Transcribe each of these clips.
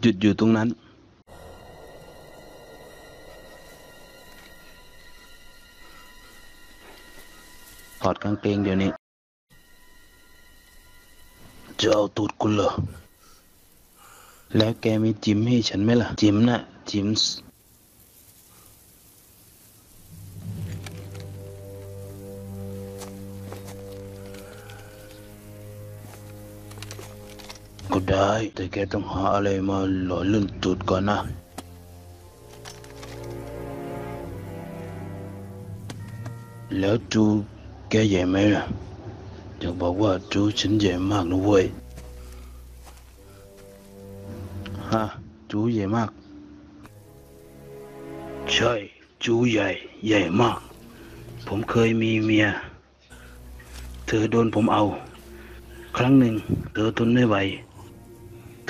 หยุดอยู่ตรงนั้นถอดกางเกงเดี๋ยวนี้ จะเอาตูดกูเหรอ แล้วแกมีจิมให้ฉันไหมล่ะ จิมน่ะ จิม ก็ได้ แต่แกต้องหาอะไรมาหล่อลื่นตูดก่อนนะแล้วจูแกใหญ่ไหมล่ะอยากบอกว่าจูฉันใหญ่มากนะเว้ยฮะจูใหญ่มาก ใช่ จูใหญ่ ใหญ่มาก ผมเคยมีเมีย เธอโดนผมเอา ครั้งหนึ่ง เธอทนไม่ไหว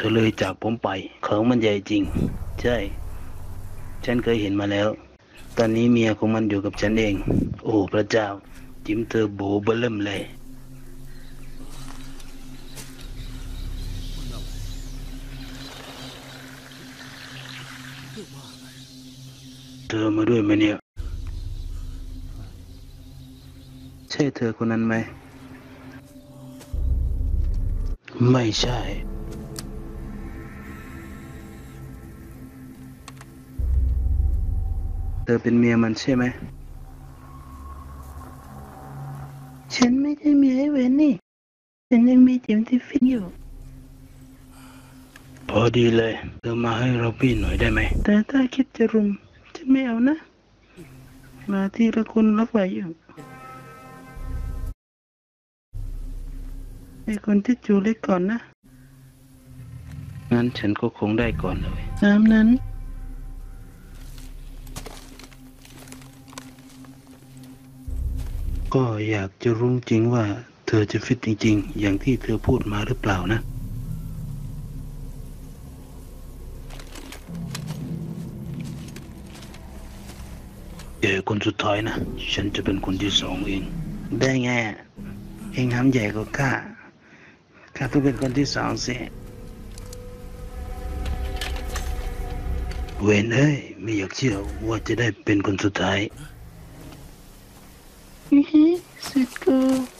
เธอเลยจากผมไปของมันใหญ่จริง ใช่ ฉันเคยเห็นมาแล้ว ตอนนี้เมียของมันอยู่กับฉันเอง โอ้พระเจ้า จิ้มเธอโบเบลเริ่มเลย เธอมาด้วยไหมเนี่ย ใช่เธอคนนั้นไหม ไม่ใช่ ธอเป็นเมียมันใช่ไหม ฉันไม่ได้มีไอ้เวนนี่ ฉันยังมีจิมที่ฟินอยู่ พอดีเลย เธอมาให้เราพี่หน่อยได้ไหม แต่ถ้าคิดจะรุม ฉันไม่เอานะ มาทีละคนรับไหวอยู่ ไอ้คนที่จูเล็กก่อนนะ งั้นฉันก็คงได้ก่อนเลยตามนั้น ก็อยากจะรู้จริงว่า เธอจะฟิตจริง ๆ อย่างที่เธอพูดมาหรือเปล่านะ เอ๋คนสุดท้ายนะ ฉันจะเป็นคนที่สองเอง ได้ไงอะเองทำใหญ่กว่าข้า ข้าต้องเป็นคนที่สองสิเวนเอ้ยไม่อยากเชื่อว่าจะได้เป็นคนสุดท้าย 嗯。